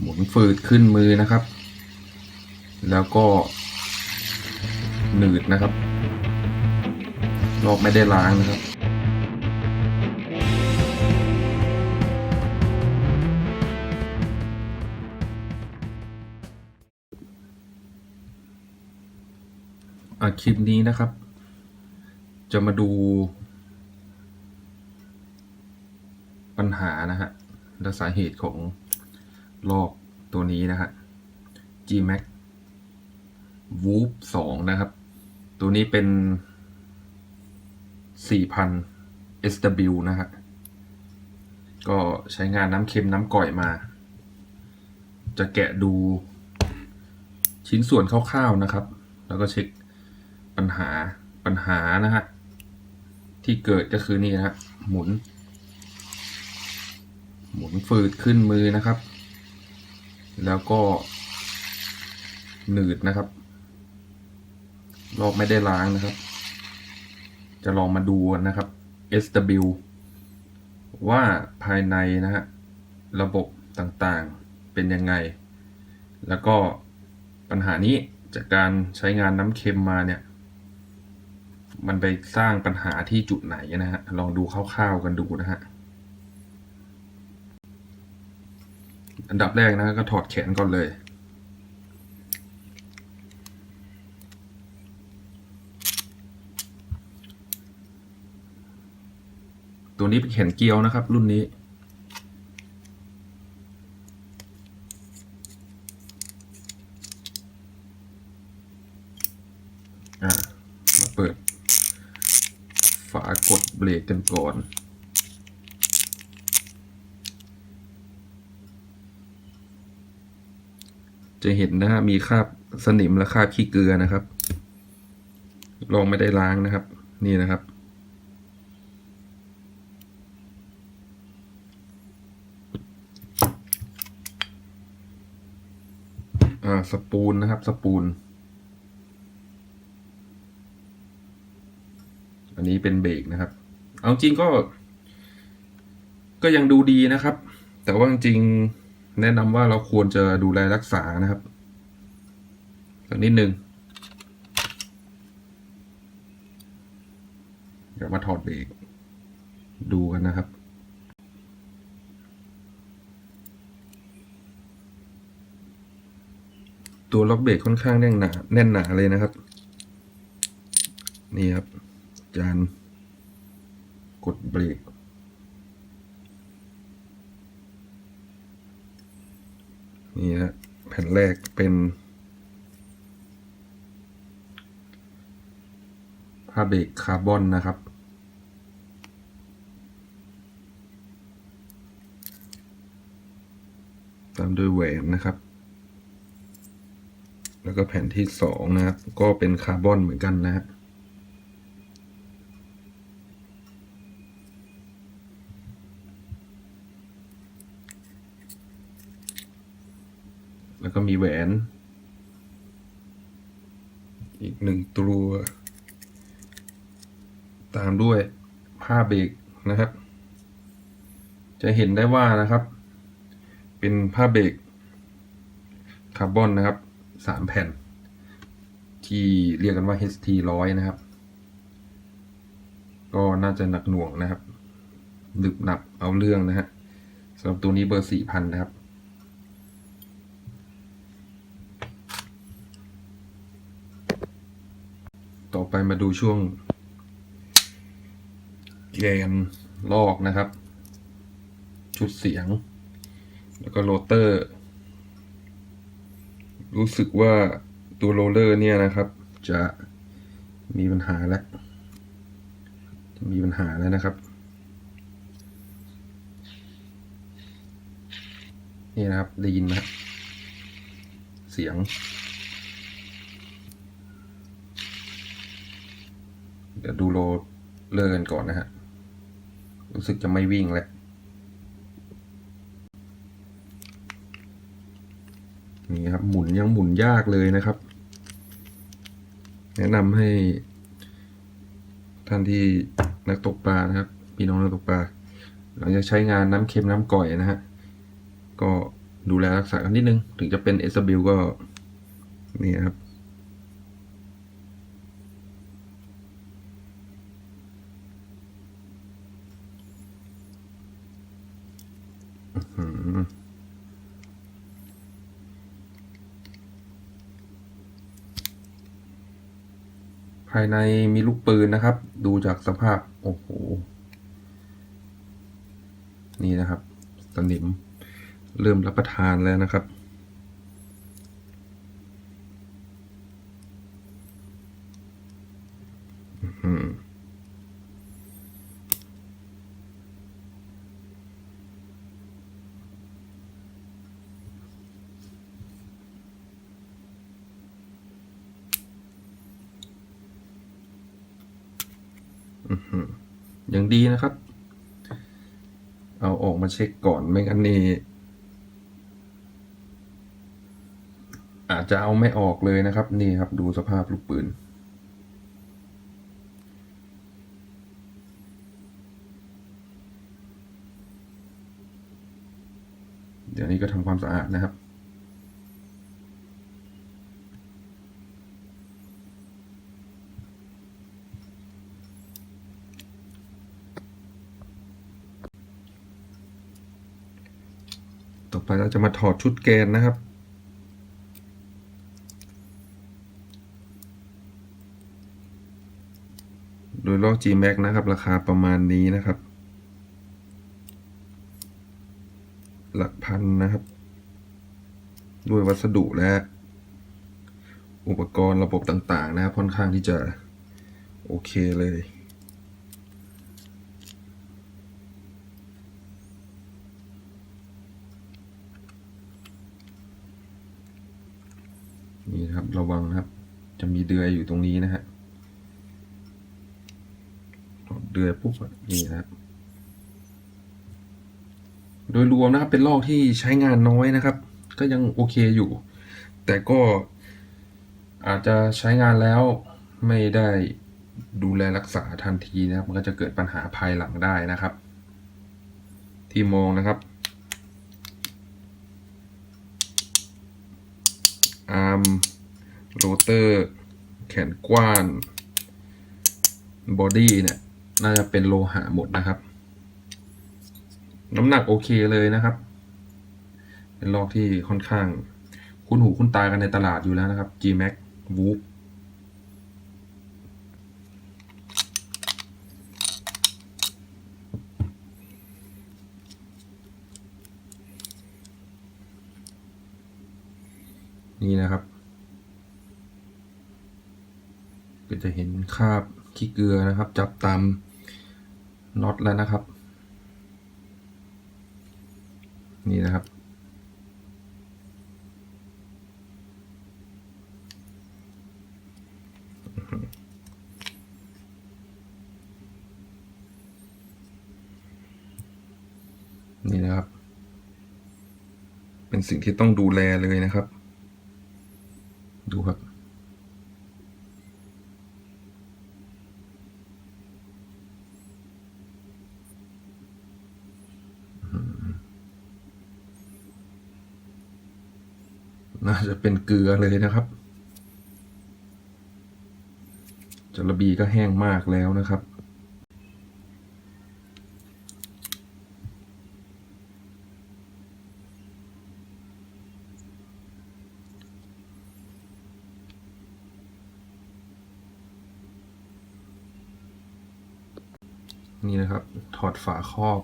หมุนฝืดขึ้นมือนะครับ แล้วก็หนืดนะครับลอกไม่ได้ล้างนะครับอะคลิปนี้นะครับ จะมาดูปัญหานะฮะและสาเหตุของ ลอกตัวนี้นะฮะ Gmax Whoop 2 นะครับ ตัวนี้เป็น 4,000 SW นะฮะ ก็ใช้งานน้ำเค็มน้ำก่อยมา จะแกะดูชิ้นส่วนคร่าวๆนะครับ แล้วก็เช็คปัญหาปัญหานะฮะ ที่เกิดก็คือนี่นะฮะหมุน หมุนฝืดขึ้นมือนะครับ แล้วก็ หนืดนะครับ ลอกไม่ได้ล้างนะครับ จะลองมาดูนนะครับ SW ว่าภายในนะฮะระบบต่างๆเป็นยังไง แล้วก็ปัญหานี้จากการใช้งานน้ำเค็มมาเนี่ย มันไปสร้างปัญหาที่จุดไหนนะฮะ ลองดูคร่าวๆกันดูนะฮะ อันดับแรกนะก็ถอดแขนก่อนเลย ตัวนี้เป็นแขนเกลียวนะครับ รุ่นนี้ อะมาเปิด ฝากดเบรกกันก่อน จะเห็นนะฮะมีคราบสนิมและคราบขี้เกลือนะครับ ลองไม่ได้ล้างนะครับ นี่นะครับ อ่าสปูนนะครับ สปูน อันนี้เป็นเบรกนะครับ เอาจริงก็ ก็ยังดูดีนะครับ แต่ว่าจริง แนะนำว่าเราควรจะดูแลรักษานะครับสักนิดนึงเดี๋ยวมาถอดเบรกดูกันนะครับ ตัวล็อกเบรกค่อนข้างแน่นหนาแน่นหนาเลยนะครับ นี่ครับ จานกดเบรก นี่ฮะแผ่นแรกเป็น ผ้าเบรกคาร์บอนนะครับ ตามด้วยแหวนนะครับ แล้วก็แผ่นที่สองนะครับ ก็เป็นคาร์บอนเหมือนกันนะฮะ แล้วก็มีแหวน อีกหนึ่งตัว ตามด้วยผ้าเบรกนะครับ จะเห็นได้ว่านะครับ เป็นผ้าเบรกคาร์บอนนะครับสามแผ่น ที่เรียกกันว่า HT ร้อยนะครับ ก็น่าจะหนักหน่วงนะครับหนึบหนับเอาเรื่องนะฮะสำหรับตัวนี้เบอร์สี่พันนะครับ ต่อไปมาดูช่วงแกนลอกนะครับ ชุดเสียง แล้วก็โรเตอร์ รู้สึกว่าตัวโรเลอร์เนี่ยนะครับ จะมีปัญหาแล้วจะมีปัญหาแล้วนะครับ นี่นะครับได้ยินไหมครับเสียง ดี๋ยวดูโรลเลอร์กันก่อนนะฮะ รู้สึกจะไม่วิ่งแล้วนี่ครับหมุนยังหมุนยากเลยนะครับ แนะนำให้ ท่านที่นักตกปลานะครับ พี่น้องนักตกปลาหลังจากใช้งานน้ำเค็มน้ำก่อยนะฮะ ก็ดูแลรักษากันนิดนึง ถึงจะเป็นเอสบิลก็นี่ครับ อื้อหือ ภายในมีลูกปืนนะครับ ดูจากสภาพ โอ้โห นี่นะครับ สนิม เริ่มรับประทานแล้วนะครับอื้อ ออื้อหือยังดีนะครับ เอาออกมาเช็คก่อนไม่งั้นนี่อาจจะเอาไม่ออกเลยนะครับ นี่ครับ ดูสภาพลูกปืน เดี๋ยวนี้ก็ทำความสะอาดนะครับ ไปเราจะมาถอดชุดแกนนะครับ โดยลอก G-Max นะครับ ราคาประมาณนี้นะครับ หลักพันนะครับ ด้วยวัสดุและอุปกรณ์ระบบต่างๆ นะครับค่อนข้างที่จะโอเคเลย นี่นะค ระวังครับ จะมีเดือยอยู่ตรงนี้นะฮะเดือยปุ๊บนี่นะครับโดยรวมนะครับเป็นลอกที่ใช้งานน้อยนะครับ ก็ยังโอเคอยู่ แต่ก็อาจจะใช้งานแล้วไม่ได้ดูแลรักษาทันทีนะครับ มันก็จะเกิดปัญหาภายหลังได้นะครับ ที่มองนะครับอาร์ม โรเตอร์แขนกว้านบอดี้เนี่ย น่าจะเป็นโลหะหมดนะครับ น้ำหนักโอเคเลยนะครับ เป็นลอกที่ค่อนข้าง คุ้นหูคุ้นตากันในตลาดอยู่แล้วนะครับ G-Max w o o p นี่นะครับ ก็จะเห็นคราบขี้เกลือนะครับ จับตามน็อตแล้วนะครับ นี่นะครับ นี่นะครับ เป็นสิ่งที่ต้องดูแลเลยนะครับ ดูครับ จะเป็นเกลือเลยนะครับจระบีก็แห้งมากแล้วนะครับ นี่นะครับ ถอดฝาครอบ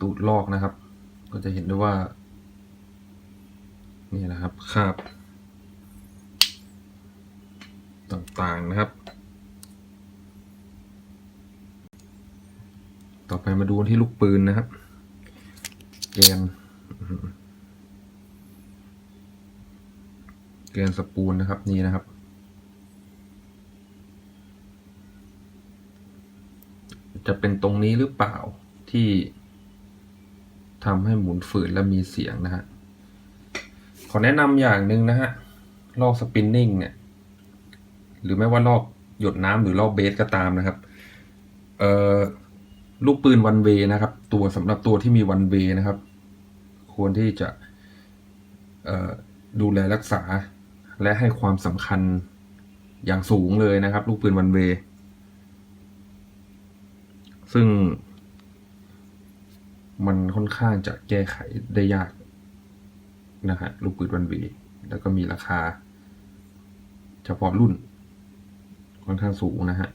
ตูดลอกนะครับ ก็จะเห็นได้ว่า นี่นะครับคราบต่างๆนะครับ ต่อไปมาดูที่ลูกปืนนะครับแกนอื้อหือแกนสปูลนะครับนี่นะครับ จะเป็นตรงนี้หรือเปล่าที่ทำให้หมุนฝืนและมีเสียงนะฮะ ขอแนะนำอย่างหนึ่งนะฮะ ลอกสปินนิ่งเนี่ย หรือไม่ว่าลอกหยดน้ำหรือลอกเบสก็ตามนะครับ เอ่อ ลูกปืนวันเวนะครับ ตัวสำหรับตัวที่มีวันเวนะครับ ควรที่จะเอ่อดูแลรักษาและให้ความสำคัญอย่างสูงเลยนะครับ ลูกปืนวันเว ซึ่งมันค่อนข้างจะแก้ไขได้ยาก นะฮะลูกปืนวันเวแล้วก็มีราคา เฉพาะรุ่น ค่อนข้างสูงนะฮะ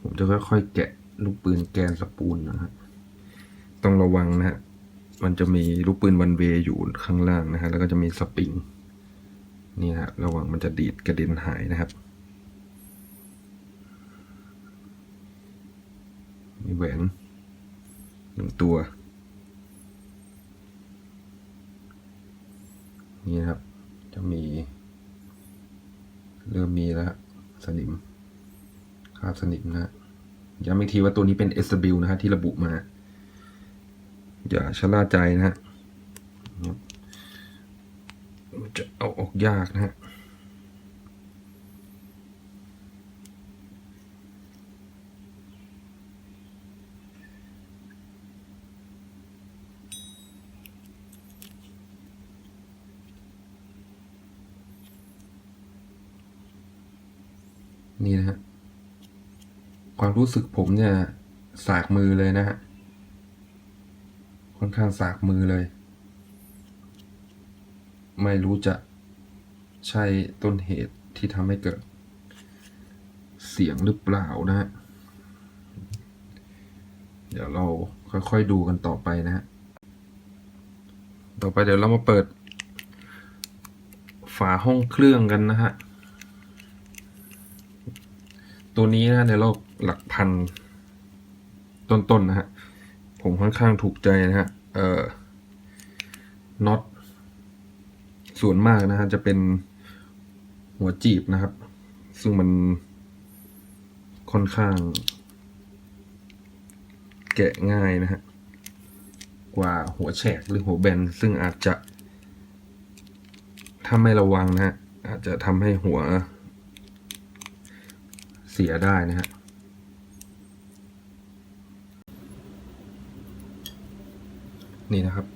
ผมจะค่อยๆแกะลูกปืนแกนสปูลนะฮะ ต้องระวังนะฮะ มันจะมีลูกปืนวันเวอยู่ข้างล่างนะฮะ แล้วก็จะมีสปริง นี่ฮะ ระวังมันจะดีดกระเด็นหายนะครับ มีแหวนหนึ่งตัว นี่นะครับ จะมี เริ่มมีแล้วสนิมคราบสนิมนะย้ำอีกทีว่าตัวนี้เป็น s w นะฮะที่ระบุมา อย่าชะล่าใจนะฮะจะเอาออกยากนะฮะ นี่นะฮะ ความ รู้สึกผมเนี่ยสากมือเลยนะฮะค่อนข้างสากมือเลย ไม่รู้จะใช่ต้นเหตุที่ทำให้เกิด เสียงหรือเปล่านะฮะ เดี๋ยวเราค่อยๆดูกันต่อไปนะฮะ ต่อไปเดี๋ยวเรามาเปิด ฝาห้องเครื่องกันนะฮะ ตัวนี้นะในโลกหลักพัน ต้นๆนนะฮะ ผมค่อนข้างถูกใจนะฮะ เอ่อน็อตส่วนมากนะฮะ จะเป็นหัวจีบนะครับ ซึ่งมันค่อนข้าง แกะง่ายนะฮะ กว่าหัวแฉกหรือหัวแบน ซึ่งอาจจะ ถ้าไม่ระวังนะฮะ อาจจะทำให้หัว สียได้นะฮะนี่นะครับ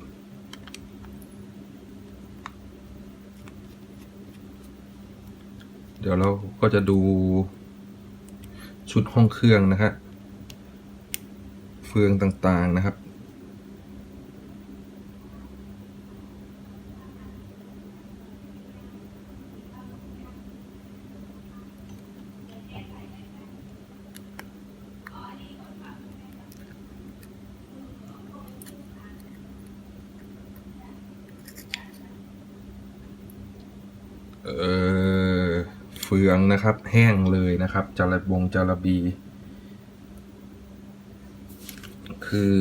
เดี๋ยวเราก็จะดูชุดห้องเครื่องนะฮะเฟืองต่างๆนะครับ เออเฟือง นะครับ แห้งเลยนะครับจาระบงจาระบี คือ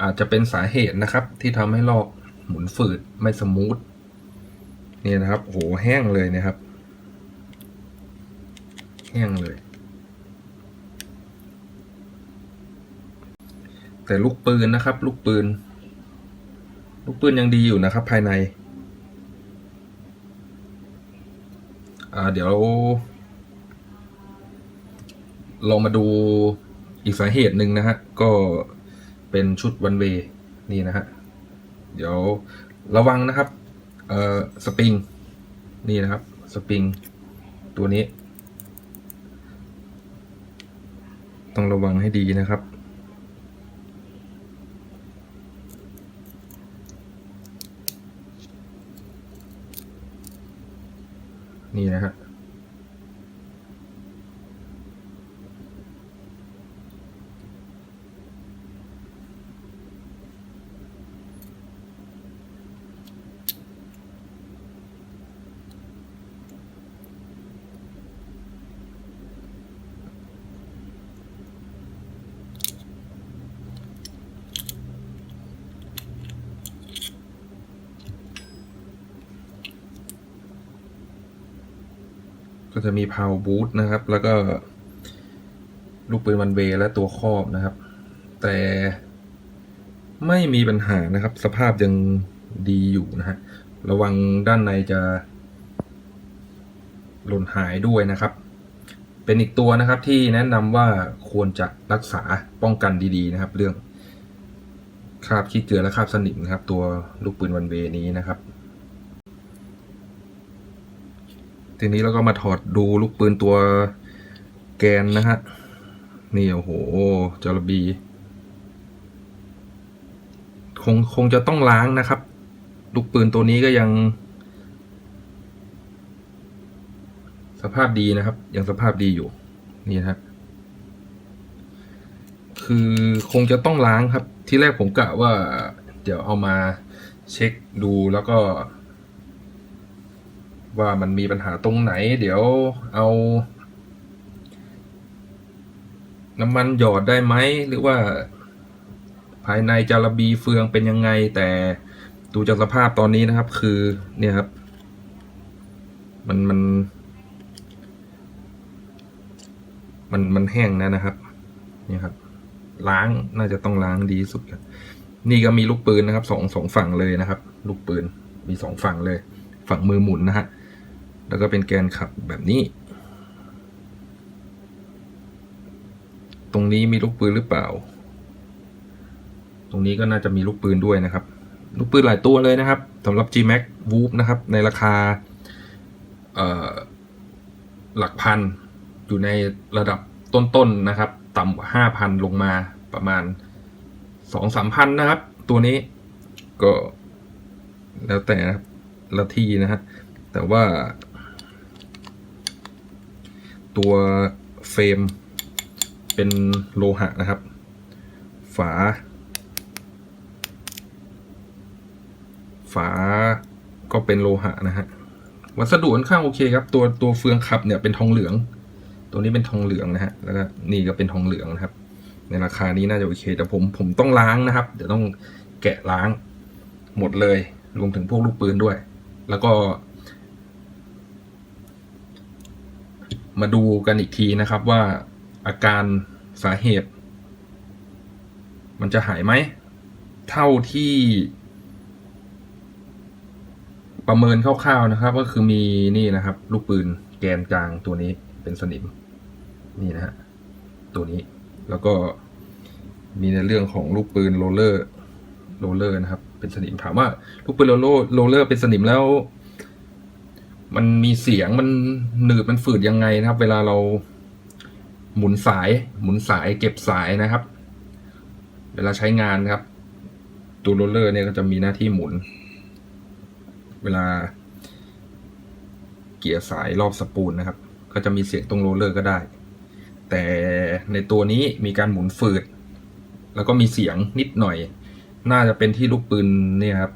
อาจจะเป็นสาเหตุนะครับ ที่ทำให้ลอกหมุนฝืดไม่สมูทนี่นะครับโหแห้งเลยนะครับ แห้งเลย แต่ลูกปืนนะครับ ลูกปืน ลูกปืนยังดีอยู่นะครับ ภายใน อ่า เดี๋ยว ลองมาดูอีกสาเหตุหนึ่งนะฮะ ก็เป็นชุดวันเวนี่นะฮะ เดี๋ยวระวังนะครับ เอ่อสปริง นี่นะครับ สปริง ตัวนี้ ต้องระวังให้ดีนะครับ นี่นะฮะก็ จะมีพาวบูทนะครับ แล้วก็ ลูกปืนวันเวและตัวครอบนะครับ แต่ไม่มีปัญหานะครับ สภาพยังดีอยู่นะฮะระวังด้านในจะ หล่นหายด้วยนะครับ เป็นอีกตัวนะครับที่แนะนำว่าควรจะรักษาป้องกันดีๆนะครับ เรื่องคราบขี้เกลือและคราบสนิมนะครับ ตัวลูกปืนวันเวนี้นะครับ ทีนี้เราก็มาถอดดูลูกปืนตัวแกนนะฮะ นี่โอ้โหจระบี คงคงจะต้องล้างนะครับ ลูกปืนตัวนี้ก็ยัง สภาพดีนะครับ ยังสภาพดีอยู่ นี่นะครับคือคงจะต้องล้างครับ ที่แรกผมกะว่า เดี๋ยวเอามาเช็คดูแล้วก็ ว่ามันมีปัญหาตรงไหน เดี๋ยวเอา น้ำมันหยอดได้ไหม หรือว่า ภายในจาระบีเฟืองเป็นยังไง แต่ดูจากสภาพตอนนี้นะครับ คือเนี่ยครับ มันมัน มันมันแห้งนะนะครับ เนี่ยครับ ล้างน่าจะต้องล้างดีสุดครับนี่ก็มีลูกปืนนะครับสองสองฝั่งเลยนะครับ ลูกปืนมีสองฝั่งเลย ฝั่งมือหมุนนะฮะ แล้วก็เป็นแกนขับแบบนี้ ตรงนี้มีลูกปืนหรือเปล่า ตรงนี้ก็น่าจะมีลูกปืนด้วยนะครับ ลูกปืนหลายตัวเลยนะครับสำหรับ G-Max Whoop นะครับ ในราคาหลักพันอยู่ในระดับต้นๆนะครับ ต่ำกว่าห้าพันลงมาประมาณสองสามพันนะครับ ตัวนี้ก็แล้วแต่นะครับละที่นะฮะแต่ว่า ตัวเฟรม เป็นโลหะนะครับ ฝา ฝาก็เป็นโลหะนะฮะวัสดุค่อนข้างโอเคครับ ตัวตัวเฟืองขับเนี่ยเป็นทองเหลือง ตัวนี้เป็นทองเหลืองนะฮะแล้วก็นี่ก็เป็นทองเหลืองนะครับ ในราคานี้น่าจะโอเค แต่ผมผมต้องล้างนะครับ เดี๋ยวต้องแกะล้างหมดเลยรวมถึงพวกลูกปืนด้วย แล้วก็ มาดูกันอีกทีนะครับว่าอาการสาเหตุ มันจะหายไหม เท่าที่ ประเมินคร่าวๆนะครับ ก็คือมีนี่นะครับ ลูกปืนแกนกลางตัวนี้เป็นสนิม นี่นะฮะตัวนี้แล้วก็มีในเรื่องของลูกปืนโรลเลอร์โรลเลอร์นะครับ เป็นสนิมถามว่า ลูกปืนโรลเลอร์โรเลอร์เป็นสนิมแล้ว มันมีเสียงมันหนืดมันฝืดยังไงนะครับ เวลาเราหมุนสาย หมุนสายเก็บสายนะครับ เวลาใช้งานครับตัวโรลเลอร์เนี่ยก็จะมีหน้าที่หมุน เวลา เกียร์สายรอบสปูลนะครับ ก็จะมีเสียงตรงโรลเลอร์ก็ได้ แต่ในตัวนี้มีการหมุนฝืด แล้วก็มีเสียงนิดหน่อย น่าจะเป็นที่ลูกปืนเนี่ยครับ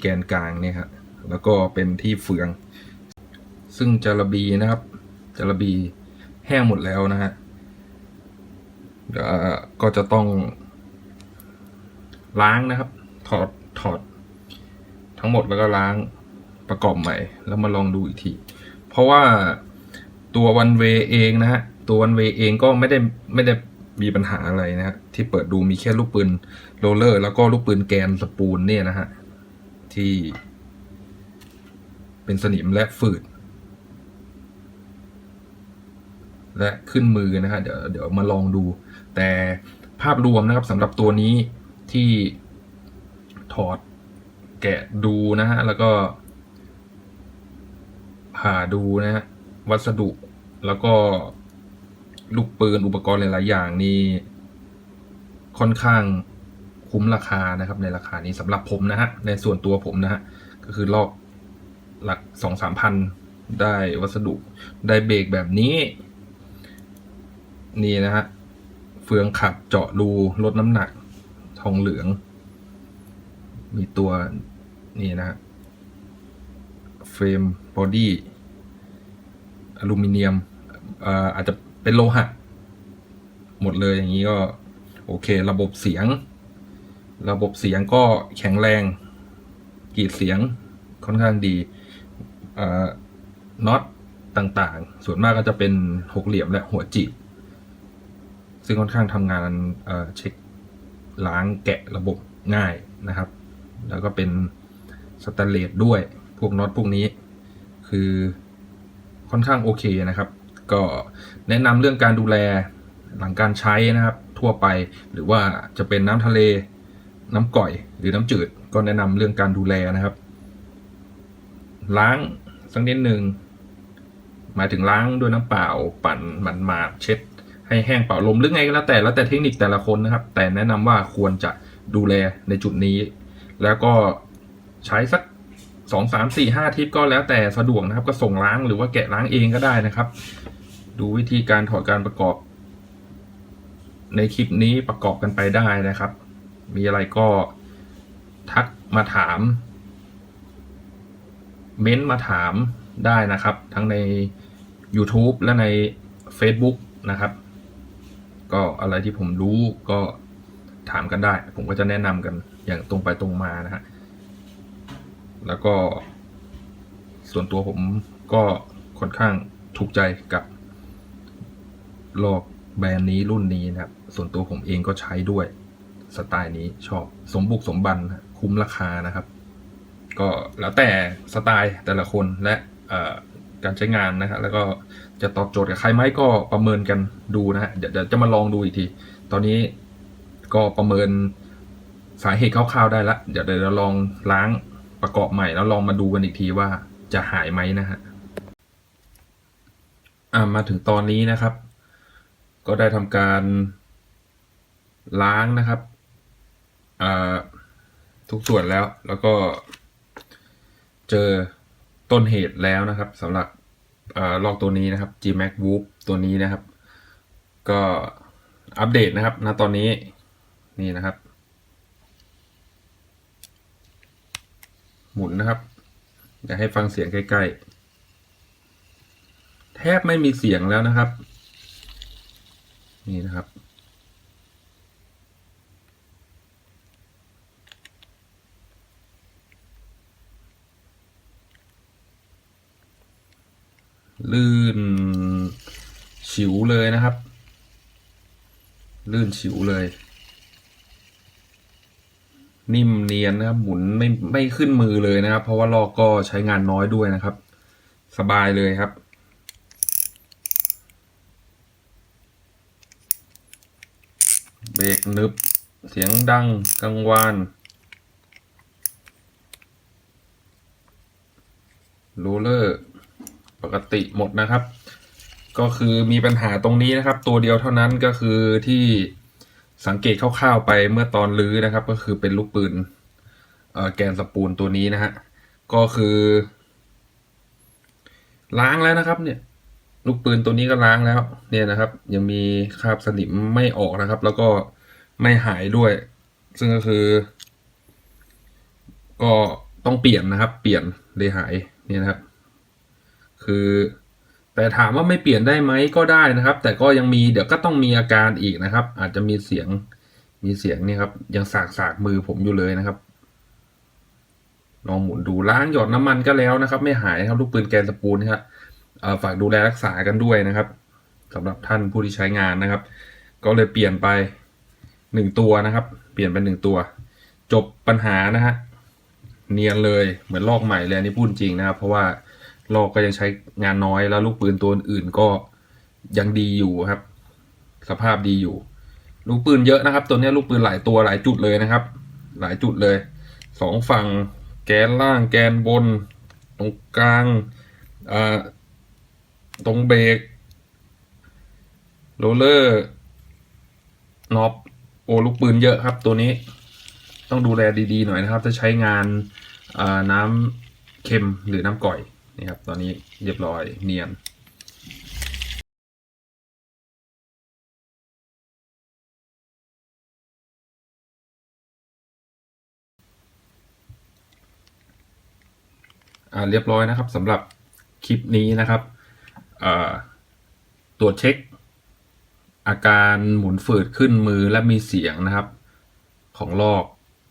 แกนกลางเนี่ยครับแล้วก็เป็นที่เฟือง ซึ่งจาระบีนะครับจาระบีแห้งหมดแล้วนะฮะก็จะต้อง ล้างนะครับ ถอดถอด ทั้งหมดแล้วก็ล้างประกอบใหม่ แล้วมาลองดูอีกที เพราะว่าตัววันเวเองนะฮะตัววันเวเองก็ไม่ได้ไม่ได้มีปัญหาอะไรนะฮะที่เปิดดูมีแค่ลูกปืนโรลเลอร์ แล้วก็ลูกปืนแกนสปูลเนี่ยนะฮะที่เป็นสนิมและฝืด และขึ้นมือนะฮะเดี๋ยวเดี๋ยวมาลองดู แต่ภาพรวมนะครับสำหรับตัวนี้ที่ถอดแกะดูนะฮะ แล้วก็ผ่าดูนะฮะ วัสดุแล้วก็ลูกปืนอุปกรณ์หลาย ๆ อย่างนี่ค่อนข้างคุ้มราคานะครับ ในราคานี้สำหรับผมนะฮะ ในส่วนตัวผมนะฮะ ก็คือรอบหลักสองสามพันได้วัสดุได้เบรกแบบนี้ นี่นะฮะเฟืองขับเจาะรูลดน้ำหนัก ทองเหลือง มีตัวนี่นะฮะเฟรมบอดี้อลูมิเนียมอาอาจจะเป็นโลหะ หมดเลยอย่างนี้ก็ โอเค ระบบเสียง ระบบเสียงก็แข็งแรงกรีดเสียงค่อนข้างดีน็อตต่างๆ ส่วนมากก็จะเป็นหกเหลี่ยมและหัวจีบ ซึ่งค่อนข้างทำงานเช็คล้างแกะระบบง่ายนะครับ แล้วก็เป็นสแตนเลสด้วย พวกน็อตพวกนี้ คือค่อนข้างโอเคนะครับ ก็แนะนำเรื่องการดูแลหลังการใช้นะครับ ทั่วไปหรือว่าจะเป็นน้ำทะเลน้ำก่อย หรือน้ำจืด ก็แนะนำเรื่องการดูแลนะครับ ล้างสักนิดหนึ่งหมายถึงล้างด้วยน้ำเปล่า ปั่นหมันมาดเช็ด ให้แห้งเป่าลมหรือไงก็แล้วแต่แล้วแต่เทคนิคแต่ละคนนะครับ แต่แนะนำว่าควรจะดูแลในจุดนี้ แล้วก็ใช้สักสองสามสี่ห้าทิปก็แล้วแต่สะดวกนะครับ ก็ส่งล้างหรือว่าแกะล้างเองก็ได้นะครับ ดูวิธีการถอดการประกอบ ในคลิปนี้ประกอบกันไปได้นะครับ มีอะไรก็ทักมาถาม เม้นมาถามได้นะครับ ทั้งใน YouTube และใน Facebook นะครับ ก็อะไรที่ผมรู้ก็ถามกันได้ ผมก็จะแนะนำกันอย่างตรงไปตรงมานะฮะแล้วก็ส่วนตัวผมก็ค่อนข้างถูกใจกับลอกแบรนด์นี้รุ่นนี้นะครับ ส่วนตัวผมเองก็ใช้ด้วยสไตล์นี้ชอบสมบุกสมบันคุ้มราคานะครับ ก็แล้วแต่สไตล์แต่ละคนและ การใช้งานนะฮะแล้วก็จะตอบโจทย์กับใครไหมก็ประเมินกันดูนะฮะเดี๋ยวจะมาลองดูอีกที ตอนนี้ก็ประเมินสาเหตุคร่าวๆได้ละเดี๋ยวเดี๋ยวเราลองล้างประกอบใหม่แล้วลองมาดูกันอีกทีว่าจะหายไหมนะฮะอ่ามาถึงตอนนี้นะครับ ก็ได้ทำการล้างนะครับอ่าทุกส่วนแล้วแล้วก็เจอ ต้นเหตุแล้วนะครับสำหรับอลอกตัวนี้นะครับ Gmax Whoop ตัวนี้นะครับ ก็อัปเดตนะครับณตอนนี้นี่นะครับ หมุนนะครับเดี๋ยวให้ฟังเสียงใกล้ๆ แทบไม่มีเสียงแล้วนะครับ นี่นะครับ ลื่นฉิวเลยนะครับ ลื่นฉิวเลย นิ่มเนียนนะครับ หมุนไม่ไม่ขึ้นมือเลยนะครับ เพราะว่าลอกก็ใช้งานน้อยด้วยนะครับ สบายเลยครับเบรกนึบ เสียงดังกังวาน โรเลอร์ ปกติหมดนะครับ ก็คือมีปัญหาตรงนี้นะครับ ตัวเดียวเท่านั้นก็คือที่สังเกตคร่าวๆไปเมื่อตอนลื้อนะครับ ก็คือเป็นลูกปืนแกนสปูลตัวนี้นะฮะก็คือ ล้างแล้วนะครับ เนี่ยลูกปืนตัวนี้ก็ล้างแล้ว เนี่ยนะครับ ยังมีคราบสนิมไม่ออกนะครับ แล้วก็ไม่หายด้วย ซึ่งก็คือ ก็ต้องเปลี่ยนนะครับ เปลี่ยนเลยหายเนี่ยนะครับ คือ แต่ถามว่าไม่เปลี่ยนได้ไหมก็ได้นะครับ แต่ก็ยังมีเดี๋ยวก็ต้องมีอาการอีกนะครับ อาจจะมีเสียงมีเสียงนี่ครับ ยังสากสากมือผมอยู่เลยนะครับลองหมุนดูล้างหยอดน้ำมันก็แล้วนะครับ ไม่หายนะครับลูกปืนแกนสปูลนะครับฝากดูแลรักษากันด้วยนะครับสำหรับท่านผู้ที่ใช้งานนะครับ ก็เลยเปลี่ยนไปหนึ่งตัวนะครับ เปลี่ยนเป็นหนึ่งตัว จบปัญหานะฮะเนียนเลยเหมือนลอกใหม่เลยนนี้พูดจริงนะครับ เพราะว่า ลอกก็ยังใช้งานน้อยแล้วลูกปืนตัวอื่นก็ยังดีอยู่ครับ สภาพดีอยู่ ลูกปืนเยอะนะครับ ตัวนี้ลูกปืนหลายตัวหลายจุดเลยนะครับ หลายจุดเลยสองฝั่งแกนล่างแกนบน ตรงกลางตรงเบรกโรลเลอร์น็อปโอ้ลูกปืนเยอะครับ ตัวนี้ต้องดูแลดีๆหน่อยนะครับ ถ้าใช้งานน้ำเค็มหรือน้ำก่อย นี่ครับตอนนี้เรียบร้อยเนียนอ่าเรียบร้อยนะครับสำหรับคลิปนี้นะครับตรวจเช็ค อาการหมุนฝืดขึ้นมือและมีเสียงนะครับ ของลอก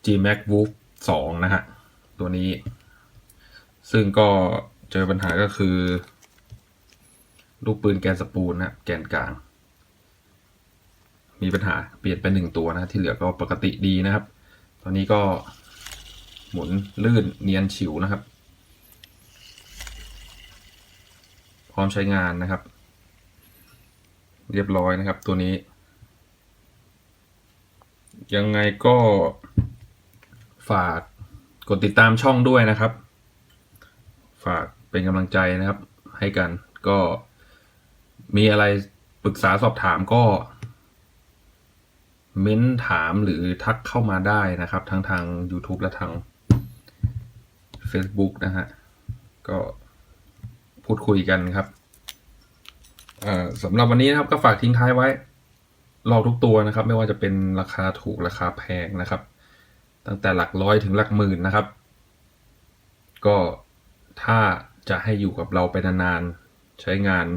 Gmax Wolf 2 นะฮะตัวนี้ ซึ่งก็ เจอปัญหาก็คือ ลูกปืนแกนสปูลนะแกนกลาง มีปัญหาเปลี่ยนไปหนึ่งตัวนะที่เหลือก็ปกติดีนะครับ ตอนนี้ก็หมุนลื่นเนียนฉิวนะครับ พร้อมใช้งานนะครับ เรียบร้อยนะครับตัวนี้ ยังไงก็ฝากกดติดตามช่องด้วยนะครับ ฝาก เป็นกำลังใจนะครับ ให้กันก็มีอะไรปรึกษาสอบถามก็ เม้นถามหรือทักเข้ามาได้นะครับ ทั้งทาง YouTube และทาง Facebook นะฮะ ก็พูดคุยกันครับสำหรับวันนี้นะครับก็ฝากทิ้งท้ายไว้ลอกทุกตัวนะครับ ไม่ว่าจะเป็นราคาถูกราคาแพงนะครับ ตั้งแต่หลักร้อยถึงหลักหมื่นนะครับ ก็ถ้า จะให้อยู่กับเราไปนานๆ ใช้งาน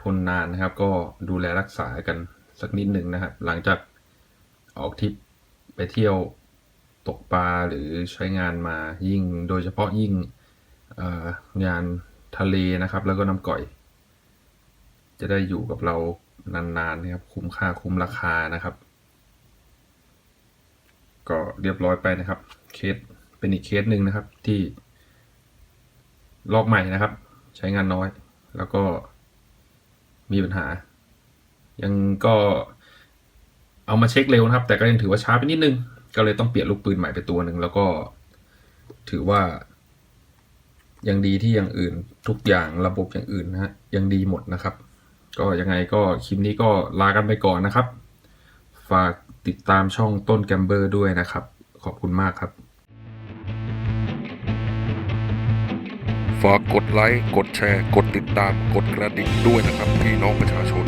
ทนนานนะครับ ก็ดูแลรักษากันสักนิดหนึ่งนะครับ หลังจากออกทริปไปเที่ยวตกปลาหรือใช้งานมายิ่งโดยเฉพาะยิ่งงานทะเลนะครับ แล้วก็น้ำก่อย จะได้อยู่กับเรานานๆนะครับ คุ้มค่าคุ้มราคานะครับ ก็เรียบร้อยไปนะครับ เคสเป็นอีกเคสหนึ่งนะครับที่ ลอกใหม่นะครับ ใช้งานน้อย แล้วก็มีปัญหา ยังก็เอามาเช็คเร็วนะครับ แต่ก็ยังถือว่าช้าไปนิดนึง ก็เลยต้องเปลี่ยนลูกปืนใหม่ไปตัวหนึ่งแล้วก็ถือว่า ยังดีที่อย่างอื่นทุกอย่างระบบอย่างอื่นนะฮะยังดีหมดนะครับ ก็ยังไงก็คลิปนี้ก็ลากันไปก่อนนะครับ ฝากติดตามช่องต้นแกมเบอร์ด้วยนะครับ ขอบคุณมากครับ ฝากกดไลค์ กดแชร์ กดติดตาม กดกระดิ่งด้วยนะครับ พี่น้องประชาชน